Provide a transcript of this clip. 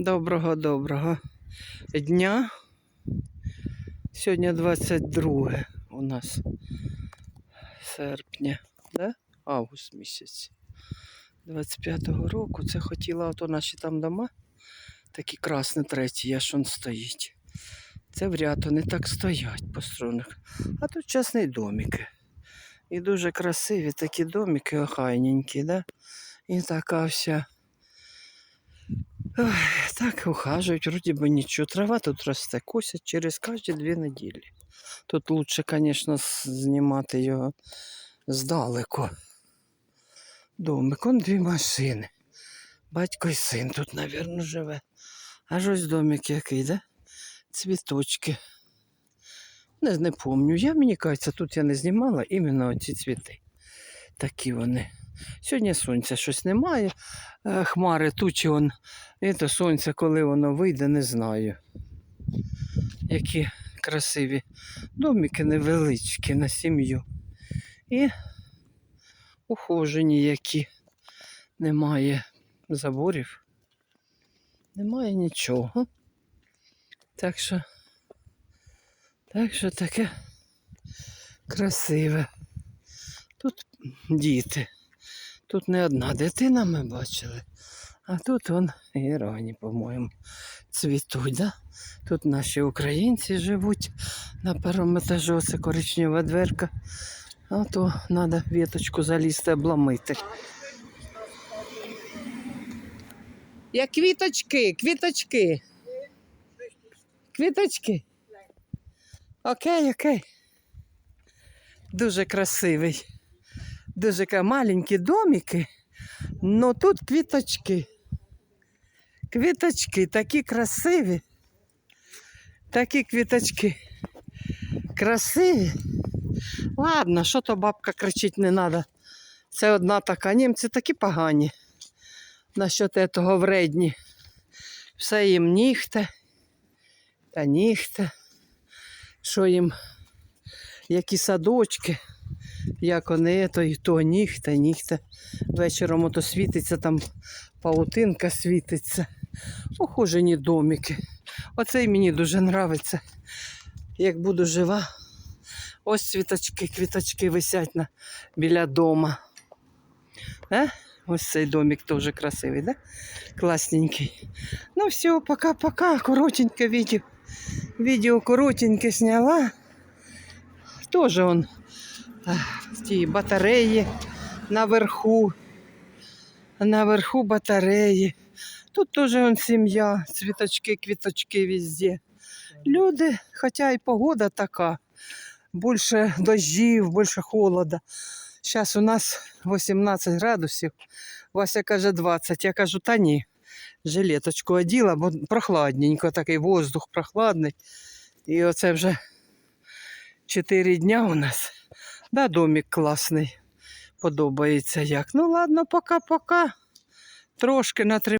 Доброго доброго дня. Сьогодні 22 у нас серпня, да? август місяць 25-го року. Це хотіла ото наші там дома. Такі красні треті, аж он стоїть. Це в ряд вони так стоять по струнах. А тут частні домики. І дуже красиві такі домики, охайненькі, да? І така вся. Так ухажують, вроді би нічого. Трава тут росте, косять через кожні дві неділі. Тут лучше, звісно, знімати його здалеку. Домик, дві машини. Батько і син тут, мабуть, живе. Аж ось домик який, да? Цвіточки. Не, не помню. Я, мені кажеться, тут я не знімала іменно ці цвіти. Такі вони. Сьогодні сонця щось немає. Е, Хмари, тучі, он, і то сонце, коли воно вийде, не знаю. Які красиві домики невеличкі на сім'ю. І ухожені які. Немає заборів. Немає нічого. Так що, так що таке красиве. Тут діти. Тут не одна дитина ми бачили, а тут вон героїні, по-моєму, цвітуть. Да? Тут наші українці живуть на першому етажі, оце коричнева дверка. А то треба віточку залізти, обламити. Я квіточки, квіточки. Квіточки. Окей, окей. Дуже красивий. Дуже маленькі домики, але тут квіточки. Квіточки такі красиві. Такі квіточки. Красиві. Ладно, що то бабка кричить не треба. Це одна така. Німці такі погані. Насчет того вредні. Все їм нігте. Та нігте. Що їм, які садочки. Як вони, то і то нігте, нігте. Вечором ото світиться, там паутинка світиться. Ухожені домики. Оцей мені дуже нравиться. Як буду жива. Ось цвіточки, квіточки висять на, біля дома. Е? Ось цей домик теж красивий, да? Класненький. Ну все, пока-пока. Коротеньке відео. Відео коротеньке сняла. Тоже он ті батареї наверху. Наверху батареї. Тут теж сім'я, цвіточки, квіточки везде. Люди, хоча і погода така, більше дощів, більше холода. Зараз у нас 18 градусів, Вася каже 20. Я кажу, та ні. Жилеточку оділа, бо прохладненько, такий воздух прохладний. І оце вже 4 дня у нас. Да, домик класний. Подобається як. Ну ладно, пока-пока. Трошки на